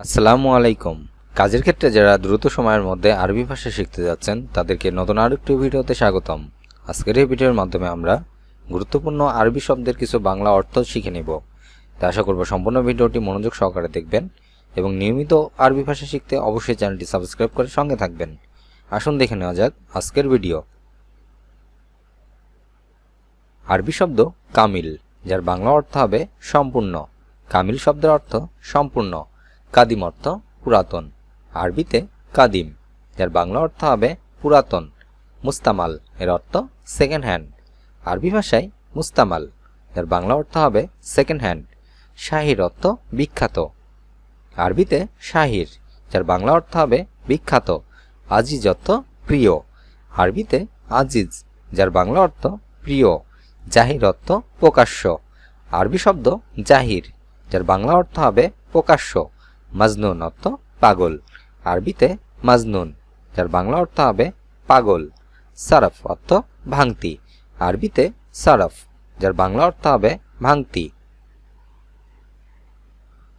আসসালামু আলাইকুম। কাজের ক্ষেত্রে যারা দ্রুত সময়ের মধ্যে আরবি ভাষা শিখতে যাচ্ছেন, তাদেরকে নতুন আরেকটি ভিডিওতে স্বাগতম। আজকের এই ভিডিওর মাধ্যমে আমরা গুরুত্বপূর্ণ আরবি শব্দের কিছু বাংলা অর্থ শিখে নিব। তা আশা করব সম্পূর্ণ ভিডিওটি মনোযোগ সহকারে দেখবেন এবং নিয়মিত আরবি ভাষা শিখতে অবশ্যই চ্যানেলটি সাবস্ক্রাইব করে সঙ্গে থাকবেন। আসুন দেখে নেওয়া যাক আজকের ভিডিও। আরবি শব্দ কামিল, যার বাংলা অর্থ হবে সম্পূর্ণ। কামিল শব্দের অর্থ সম্পূর্ণ। কাদিম অর্থ পুরাতন। আরবিতে কাদিম, যার বাংলা অর্থ হবে পুরাতন। মুস্তামাল, এর অর্থ সেকেন্ড হ্যান্ড আরবি ভাষায় মুস্তামাল, যার বাংলা অর্থ হবে সেকেন্ড হ্যান্ড শাহির অর্থ বিখ্যাত। আরবিতে শাহির, যার বাংলা অর্থ হবে বিখ্যাত। আজিজ অর্থ প্রিয়। আরবিতে আজিজ, যার বাংলা অর্থ প্রিয়। জাহির অর্থ প্রকাশ্য। আরবি শব্দ জাহির, যার বাংলা অর্থ হবে প্রকাশ্য। মাজনুন অর্থ পাগল। আরবিতে মাজনুন, যার বাংলা অর্থ হবে পাগল। সারফ অর্থ ভাঙতি। আরবিতে সারফ, যার বাংলা অর্থ হবে ভাঙতি।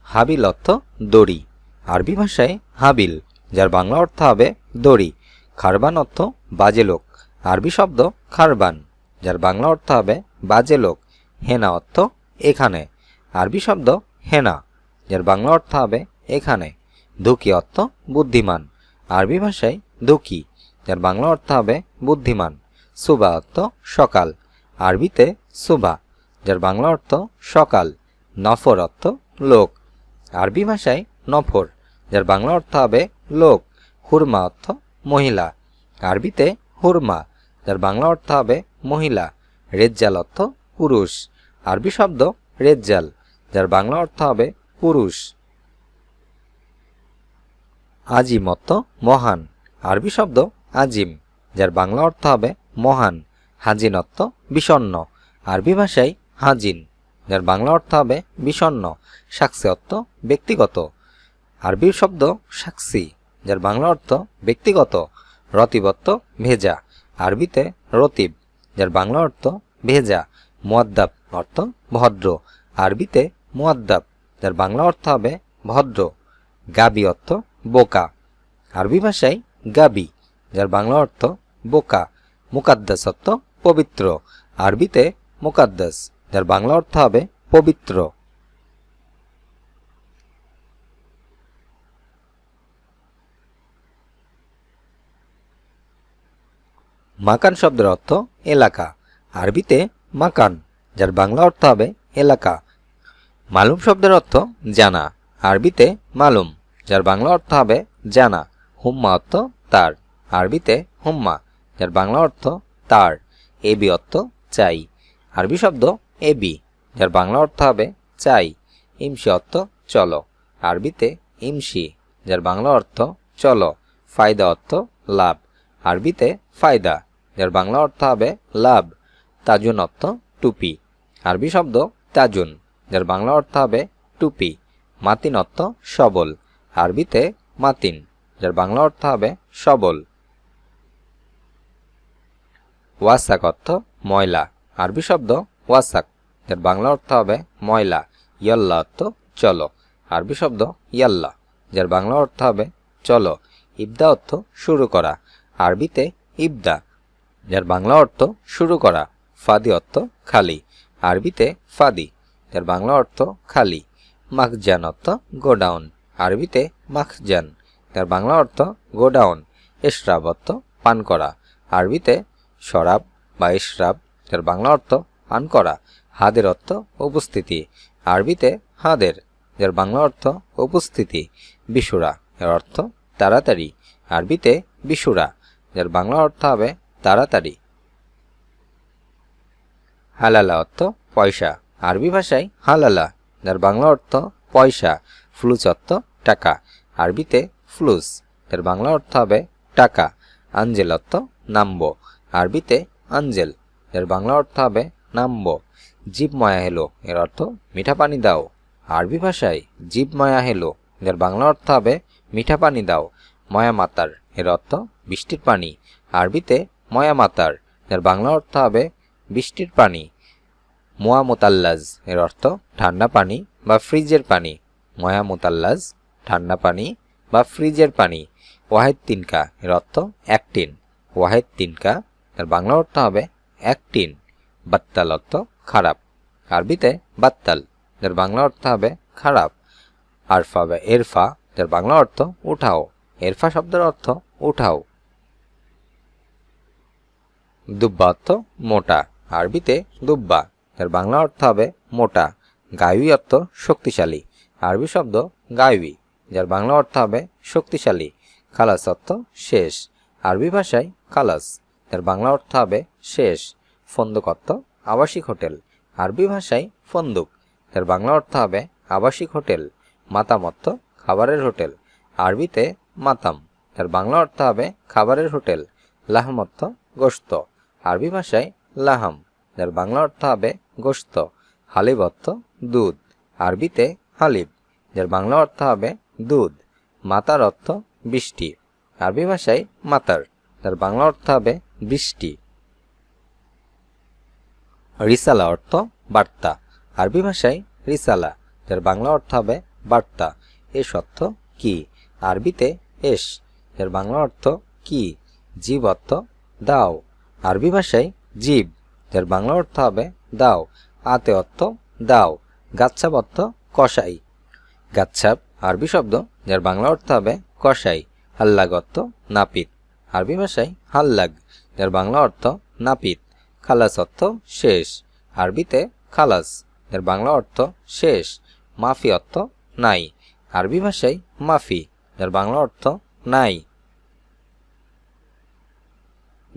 হাবিল অর্থ দড়ি। আরবি ভাষায় হাবিল, যার বাংলা অর্থ হবে দড়ি। খারবান অর্থ বাজে লোক। আরবি শব্দ খারবান, যার বাংলা অর্থ হবে বাজে লোক। হেনা অর্থ এখানে। আরবি শব্দ হেনা, যার বাংলা অর্থ হবে এখানে দুঃখী অর্থ বুদ্ধিমান। আরবি ভাষায় দুঃখী, যার বাংলা অর্থ হবে বুদ্ধিমান। সুবা অর্থ সকাল। আরবিতে সুবা, যার বাংলা অর্থ সকাল। নফর অর্থ লোক। আরবি ভাষায় নফর, যার বাংলা অর্থ হবে লোক। হুরমা অর্থ মহিলা। আরবিতে হুরমা, যার বাংলা অর্থ হবে মহিলা। রেজ্জাল অর্থ পুরুষ। আরবি শব্দ রেজ্জাল, যার বাংলা অর্থ হবে পুরুষ। আজিম অর্থ মহান। আরবি শব্দ আজিম, যার বাংলা অর্থ হবে মহান। হাজিন অর্থ বিষণ্ন আরবি ভাষায় হাজিন, যার বাংলা অর্থ হবে বিষণ্ন অর্থ ব্যক্তিগত। আরবি শব্দ সাক্ষী যার বাংলা অর্থ ব্যক্তিগত। রতিব অর্থ ভেজা। আরবিতে রতিব, যার বাংলা অর্থ ভেজা। মোয়াদ্দাব অর্থ ভদ্র। আরবিতে মোয়াদ্দাব যার বাংলা অর্থ হবে ভদ্র। গাবি অর্থ বোকা। আরবি ভাষায় গাবি, যার বাংলা অর্থ বোকা, মুকাদ্দাস অর্থ পবিত্র। আরবিতে মুকাদ্দাস, যার বাংলা অর্থ হবে পবিত্র। মাকান শব্দের অর্থ এলাকা। আরবিতে মাকান, যার বাংলা অর্থ হবে এলাকা। মালুম শব্দের অর্থ জানা। আরবিতে মালুম। যার বাংলা অর্থ হবে জানা, হুম্মা অর্থ তার। আরবিতে হুম্মা, যার বাংলা অর্থ তার। এবি অর্থ চাই। আরবি শব্দ এবি যার বাংলা অর্থ হবে চাই। ইমসি অর্থ চলো। আরবিতে ইমসি, যার বাংলা অর্থ চলো। ফায়দা অর্থ লাভ। আরবিতে ফায়দা, যার বাংলা অর্থ হবে লাভ। তাজুন অর্থ টুপি। আরবি শব্দ তাজুন, যার বাংলা অর্থ হবে টুপি। মাতিন অর্থ সবল। আরবিতে মাতিন, যার বাংলা অর্থ হবে সবল। ওয়াসাক অর্থ ময়লা, আরবি শব্দ ওয়াসাক, যার বাংলা অর্থ হবে ময়লা, ইয়াল্লা অর্থ চলো, আরবি শব্দ ইয়াল্লা, যার বাংলা অর্থ হবে চলো, ইবদা অর্থ শুরু করা, আরবিতে ইবদা, যার বাংলা অর্থ শুরু করা, ফাদি অর্থ খালি, আরবিতে ফাদি, যার বাংলা অর্থ খালি মাখজান অর্থ গোডাউন। আরবিতে মাখজান। যার বাংলা অর্থ গোডাউন এশরাব অর্থ পান করা। আরবিতে শরাব বা ইশরাব যার বাংলা অর্থ পান করা। হাদের অর্থ উপস্থিতি। আরবিতে হাদের যার বাংলা অর্থ উপস্থিতি। বিশুরা, এর অর্থ তাড়াতাড়ি। আরবিতে বিশুরা যার বাংলা অর্থ হবে তাড়াতাড়ি। হালালা অর্থ পয়সা। আরবি ভাষায় হালালা যার বাংলা অর্থ পয়সা। ফ্লুচ অর্থ টাকা। আরবিতে ফ্লুস, এর বাংলা অর্থ হবে টাকা। আঞ্জেল অর্থ নাম্ব। আরবিতে আঞ্জেল, এর বাংলা অর্থ হবে নাম্ব। জীব ময়া হেলো, এর অর্থ মিঠা পানি দাও। আরবি ভাষায় জীব মায়া হেলো, এর বাংলা অর্থ হবে মিঠা পানি দাও। ময়া মাতার, এর অর্থ বৃষ্টির পানি। আরবিতে ময়া মাতার, এর বাংলা অর্থ হবে বৃষ্টির পানি। মোয়া মোতাল্লাজ, এর অর্থ ঠান্ডা পানি বা ফ্রিজের পানি। ময়া মোতাল্লাজ ঠান্ডা পানি বা ফ্রিজের পানি। ওয়াহেদ তিনকা এর অর্থ এক টিন। ওয়াহেদ তিনকা তার বাংলা অর্থ হবে এক টিন। বাত্তাল অর্থ খারাপ। আরবিতে বাত্তাল যার বাংলা অর্থ হবে খারাপ। আরফা বা এরফা যার বাংলা অর্থ উঠাও। এরফা শব্দের অর্থ উঠাও। দুব্বা অর্থ মোটা। আরবিতে দুব্বা এর বাংলা অর্থ হবে মোটা। গায়ুই অর্থ শক্তিশালী। আরবি শব্দ গায়ুই। যার বাংলা অর্থ হবে শক্তিশালী, খালাস অর্থ শেষ। আরবি ভাষায় খালাস এর বাংলা অর্থ হবে শেষ। ফন্দুক অর্থ আবাসিক হোটেল, আরবি ভাষায় ফন্দুক এর বাংলা অর্থ হবে আবাসিক হোটেল মাতাম অর্থ খাবারের হোটেল। আরবিতে মাতাম এর বাংলা অর্থ হবে খাবারের হোটেল লাহম অর্থ গোস্ত আরবি ভাষায় লাহাম এর বাংলা অর্থ হবে গোস্ত হালিব অর্থ দুধ। আরবিতে হালিব, যার বাংলা অর্থ হবে দুধ, মাতার অর্থ বৃষ্টি। আরবি ভাষায় মাতার, তার বাংলা অর্থ হবে বৃষ্টি। রিসালা অর্থ বার্তা। আরবি ভাষায় রিসালা যার বাংলা অর্থ হবে বার্তা। এস অর্থ কি? আরবিতে এস এর বাংলা অর্থ কি? জীব অর্থ দাও। আরবি ভাষায় জীব যার বাংলা অর্থ হবে দাও। আতে অর্থ দাও। গাচ্ছাপ অর্থ কষাই গাচ্ছাপ আরবি শব্দ, যার বাংলা অর্থ হবে কষাই হাল্লাগ অর্থ নাপিত। আরবি ভাষায় হাল্লাগ, যার বাংলা অর্থ নাপিত। খালাস অর্থ শেষ। আরবিতে খালাস, যার বাংলা অর্থ শেষ। মাফি অর্থ নাই। আরবি ভাষায় মাফি, যার বাংলা অর্থ নাই।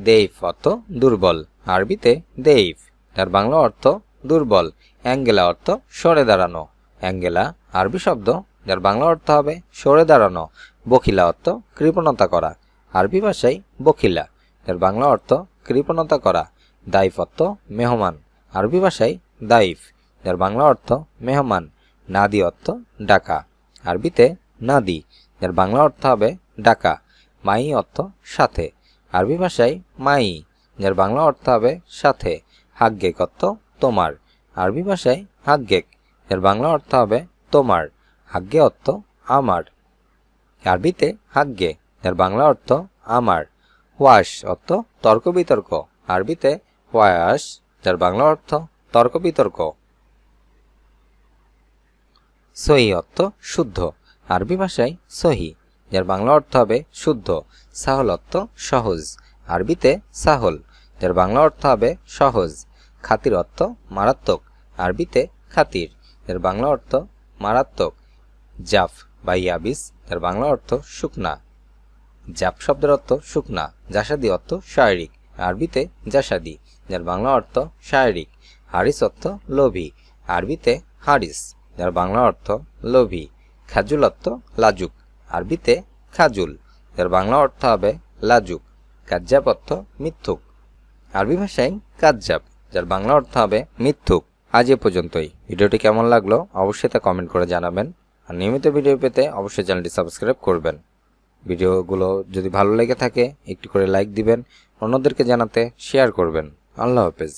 দেইফ অর্থ দুর্বল। আরবিতে দেইফ, যার বাংলা অর্থ দুর্বল। অ্যাঙ্গেলা অর্থ সরে দাঁড়ানো। অ্যাঙ্গেলা, আরবি শব্দ যার বাংলা অর্থ হবে সরে দাঁড়ানো, বখিলা অর্থ কৃপণতা করা। আরবি ভাষায় বখিলা, যার বাংলা অর্থ কৃপণতা করা দাইফ অর্থ মেহমান। আরবি ভাষায় দাইফ যার বাংলা অর্থ মেহমান, নাদি অর্থ ডাকা। আরবিতে নাদি, যার বাংলা অর্থ হবে ডাকা, মাই অর্থ সাথে। আরবি ভাষায় মাই, যার বাংলা অর্থ হবে সাথে হাগ্গেক অর্থ তোমার। আরবি ভাষায় হাগ্গেক এর বাংলা অর্থ হবে তোমার। হাগ্গে অর্থ আমার। আরবিতে হাগ্গে এর বাংলা অর্থ আমার। ওয়াস অর্থ তর্ক বিতর্ক। আরবিতে ওয়াস যার বাংলা অর্থ তর্ক বিতর্ক। সহি অর্থ শুদ্ধ। আরবি ভাষায় সহি, যার বাংলা অর্থ হবে শুদ্ধ। সাহল অর্থ সহজ। আরবিতে সাহল, যার বাংলা অর্থ হবে সহজ। খাতির অর্থ মারাত্মক। আরবিতে খাতির এর বাংলা অর্থ মারাত্মক। জাফ বা ইয়াবিস তার বাংলা অর্থ শুকনা। জাপ শব্দের অর্থ শুকনা, জাসাদি অর্থ শারীরিক। আরবিতে জাসাদি, যার বাংলা অর্থ শারীরিক। হারিস অর্থ লোভী। আরবিতে হারিস, যার বাংলা অর্থ লোভী। খাজুল অর্থ লাজুক। আরবিতে খাজুল, যার বাংলা অর্থ হবে লাজুক। কাজ্জাব অর্থ মিথ্যুক। আরবি ভাষায় কাজ্জাব, যার বাংলা অর্থ হবে মিথ্যুক। আজ এ পর্যন্তই। ভিডিওটি কেমন লাগল অবশ্যই তা কমেন্ট করে জানাবেন। আর নিয়মিত ভিডিও পেতে অবশ্যই চ্যানেলটি সাবস্ক্রাইব করবেন। ভিডিওগুলো যদি ভালো লেগে থাকে, একটু করে লাইক দিবেন, অন্যদেরকে জানাতে শেয়ার করবেন। আল্লাহ হাফেজ।